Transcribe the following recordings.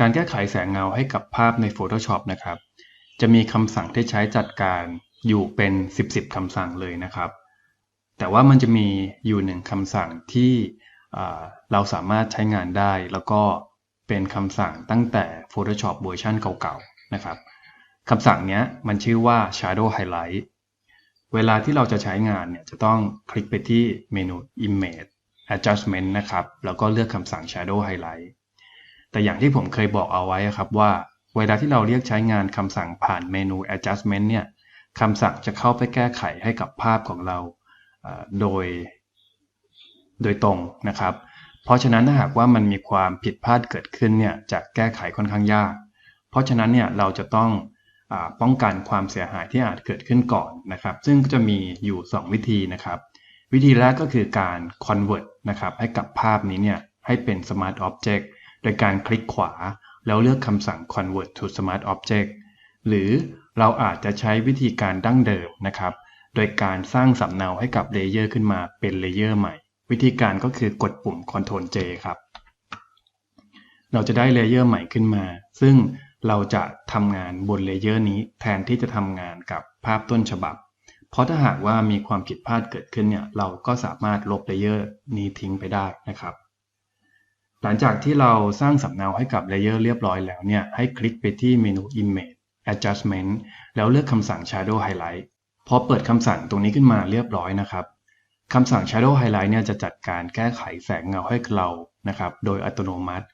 การแก้ไขแสงเงาให้กับภาพใน Photoshop นะครับ จะมีคำสั่งที่ใช้จัดการอยู่เป็น 10 10คำสั่งเลยนะครับ แต่ว่ามันจะมีอยู่หนึ่งคำสั่งที่เราสามารถใช้งานได้ แล้วก็เป็นคำสั่งตั้งแต่ Photoshop เวอร์ชันเก่าๆนะครับคำสั่งนี้มันชื่อว่า Shadow Highlight เวลาที่เราจะใช้งานเนี่ยจะต้องคลิกไปที่เมนู Image Adjustment นะครับ แล้วก็เลือกคำสั่ง Shadow Highlight แต่อย่างที่ผมเคยบอกเอาไว้ครับว่า เวลาที่เราเรียกใช้งานคำสั่งผ่านเมนู Adjustment เนี่ยคำสั่งจะเข้าไปแก้ไขให้กับภาพของเราโดย โดยตรงนะครับ เพราะฉะนั้นถ้าหากว่ามันมีความผิดพลาดเกิดขึ้นเนี่ยจะแก้ไขค่อนข้างยาก เพราะฉะนั้นเนี่ยเราจะต้องอป้องกันความเสียหายที่อาจเกิดขึ้นก่อนนะครับ ซึ่งจะมีอยู่ 2 วิธีนะครับ วิธีแรกก็คือการ convert นะครับให้กับภาพนี้เนี่ยให้เป็น smart object โดยการคลิกขวาแล้วเลือกคำสั่ง convert to smart object หรือเราอาจจะใช้วิธีการดั้งเดิมนะครับ โดยการสร้างสำเนาให้กับเลเยอร์ขึ้นมาเป็นเลเยอร์ใหม่ วิธีการก็คือกดปุ่ม Ctrl J ครับ เราจะได้เลเยอร์ใหม่ขึ้นมา ซึ่งเราจะทำงานบนเลเยอร์นี้แทนที่จะทำงานกับภาพต้นฉบับ เพราะถ้าหากว่ามีความผิดพลาดเกิดขึ้นเนี่ย เราก็สามารถลบเลเยอร์นี้ทิ้งไปได้นะครับ หลังจากที่เราสร้างสำเนาให้กับเลเยอร์เรียบร้อยแล้วเนี่ย ให้คลิกไปที่เมนู Image Adjustment แล้วเลือกคำสั่ง Shadow Highlight พอเปิดคำสั่งตรงนี้ขึ้นมาเรียบร้อยนะครับคำสั่ง Shadow Highlight เนี่ยจะจัดการแก้ไขแสงเงาให้เรานะครับ โดยอัตโนมัติ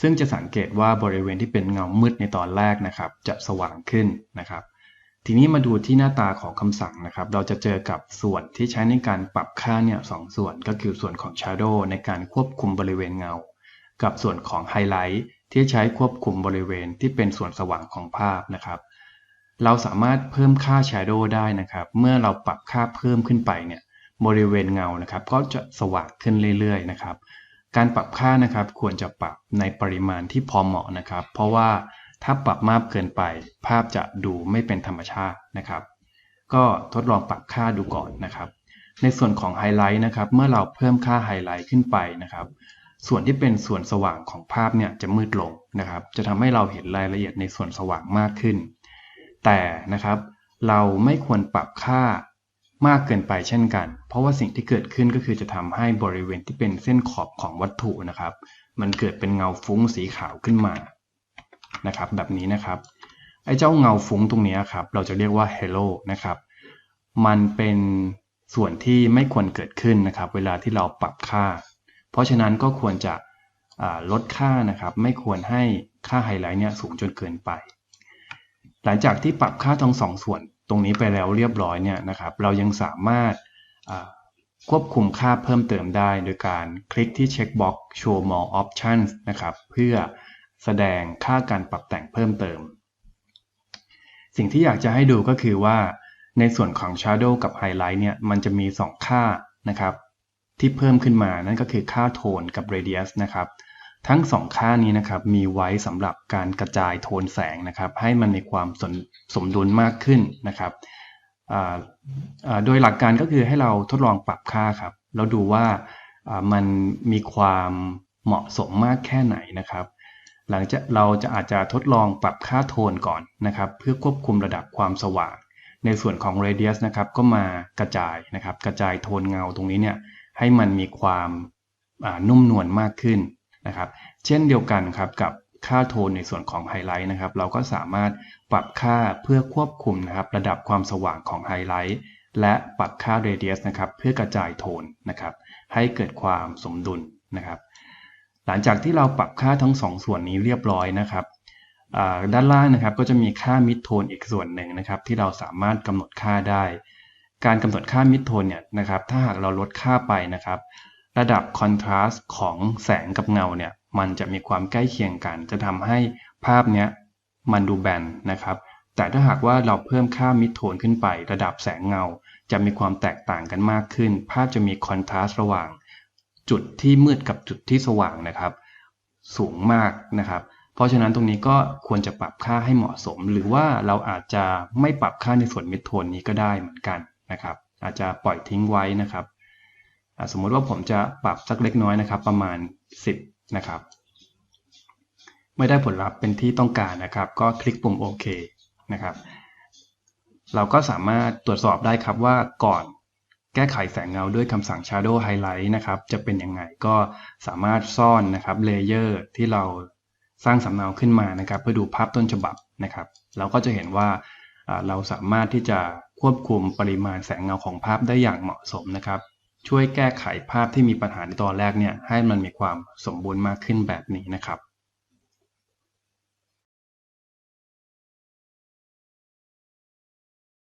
ซึ่งจะสังเกตว่าบริเวณที่เป็นเงามืดในตอนแรกนะครับ จะสว่างขึ้นนะครับ ทีนี้มาดูที่หน้าตาของคำสั่งนะครับ เราจะเจอกับส่วนที่ใช้ในการปรับค่าเนี่ยสส่วนก็คือส่วนของ Shadow ในการควบคุมบริเวณเงา กับส่วนของ Highlight ที่ใช้ควบคุมบริเวณที่เป็นส่วนสว่างของภาพนะครับ เราสามารถเพิ่มค่า Shadow ได้นะครับ เมื่อเราปรับค่าเพิ่มขึ้นไปเนี่ยบริเวณเงานะครับ ก็จะสว่างขึ้นเรื่อยๆนะครับ การปรับค่านะครับควรจะปรับในปริมาณที่พอเหมาะนะครับ เพราะว่าถ้าปรับมากเกินไป ภาพจะดูไม่เป็นธรรมชาตินะครับ ก็ทดลองปรับค่าดูก่อนนะครับ ในส่วนของไฮไลท์นะครับ เมื่อเราเพิ่มค่าไฮไลท์ขึ้นไปนะครับ ส่วนที่เป็นส่วนสว่างของภาพเนี่ยจะมืดลงนะครับ จะทำให้เราเห็นรายละเอียดในส่วนสว่างมากขึ้น แต่นะครับเราไม่ควรปรับค่ามากเกินไปเช่นกัน เพราะว่าสิ่งที่เกิดขึ้นก็คือจะทำให้บริเวณที่เป็นเส้นขอบของวัตถุนะครับ มันเกิดเป็นเงาฟุ้งสีขาวขึ้นมานะครับแบบนี้นะครับไอ้เจ้าเงาฟุ้งตรงนี้ครับเราจะเรียกว่า halo นะครับมันเป็นส่วนที่ไม่ควรเกิดขึ้นนะครับ เวลาที่เราปรับค่า เพราะฉะนั้นก็ควรจะลดค่านะครับ ไม่ควรให้ค่าไฮไลท์เนี่ยสูงจนเกินไป หลังจากที่ปรับค่าทั้งสองส่วนตรงนี้ไปแล้วเรียบร้อยเนี่ยนะครับ เรายังสามารถควบคุมค่าเพิ่มเติมได้โดยการคลิกที่เช็คบ็อก show more options นะครับ เพื่อแสดงค่าการปรับแต่งเพิ่มเติม สิ่งที่อยากจะให้ดูก็คือว่าในส่วนของ shadow กับ highlight เนี่ยมันจะมี 2 ค่านะครับ ที่เพิ่มขึ้นมานั่นก็คือค่าโทนกับ radius นะครับทั้งสองค่านี้นะครับมีไว้สำหรับการกระจายโทนแสงนะครับ ให้มันมีความสสมดุลมากขึ้นนะครับโดยหลักการก็คือให้เราทดลองปรับค่าครับ แล้วดูว่ามันมีความเหมาะสมมากแค่ไหนนะครับ หลังจากเราจะอาจจะทดลองปรับค่าโทนก่อนนะครับ เพื่อควบคุมระดับความสว่าง ในส่วนของ radius นะครับก็มากระจายนะครับ กระจายโทนเงาตรงนี้เนี่ย ให้มันมีความนุ่มนวลมากขึ้นนะครับ เช่นเดียวกันครับกับค่าโทนในส่วนของไฮไลท์นะครับ เราก็สามารถปรับค่าเพื่อควบคุมนะครับ ระดับความสว่างของไฮไลท์และปรับค่าเรเดียสนะครับ เพื่อกระจายโทนนะครับ ให้เกิดความสมดุลนะครับ หลังจากที่เราปรับค่าทั้ง2ส่วนนี้เรียบร้อยนะครับด้านล่างนะครับก็จะมีค่ามิดโทนอีกส่วนหนึ่งนะครับ ที่เราสามารถกำหนดค่าได้ การกำหนดค่ามิดโทนเนี่ยนะครับถ้าหากเราลดค่าไปนะครับระดับคอนทราสต์ของแสงกับเงาเนี่ยมันจะมีความใกล้เคียงกัน จะทำให้ภาพเนี้ยมันดูแบนนะครับแต่ถ้าหากว่าเราเพิ่มค่ามิดโทนขึ้นไป ระดับแสงเงา จะมีความแตกต่างกันมากขึ้น ภาพจะมีคอนทราสต์ระหว่าง จุดที่มืดกับจุดที่สว่างนะครับ สูงมากนะครับ เพราะฉะนั้นตรงนี้ก็ควรจะปรับค่าให้เหมาะสม หรือว่าเราอาจจะไม่ปรับค่าในส่วนมิดโทนนี้ก็ได้เหมือนกัน นะครับ อาจจะปล่อยทิ้งไว้นะครับ สมมุติว่าผมจะปรับสักเล็กน้อยนะครับ ประมาณ 10 นะครับไม่ได้ผลลัพธ์เป็นที่ต้องการนะครับ ก็คลิกปุ่มโอเคนะครับ เราก็สามารถตรวจสอบได้ครับว่าก่อนแก้ไขแสงเงาด้วยคำสั่ง Shadow Highlight นะครับ จะเป็นยังไงก็สามารถซ่อนนะครับเลเยอร์ที่เราสร้างสำเนาขึ้นมานะครับ เพื่อดูภาพต้นฉบับนะครับ เราก็จะเห็นว่าเราสามารถที่จะ ควบคุมปริมาณแสงเงาของภาพได้อย่างเหมาะสมนะครับ ช่วยแก้ไขภาพที่มีปัญหาในตอนแรกเนี่ยให้มันมีความสมบูรณ์มากขึ้นแบบนี้นะครับ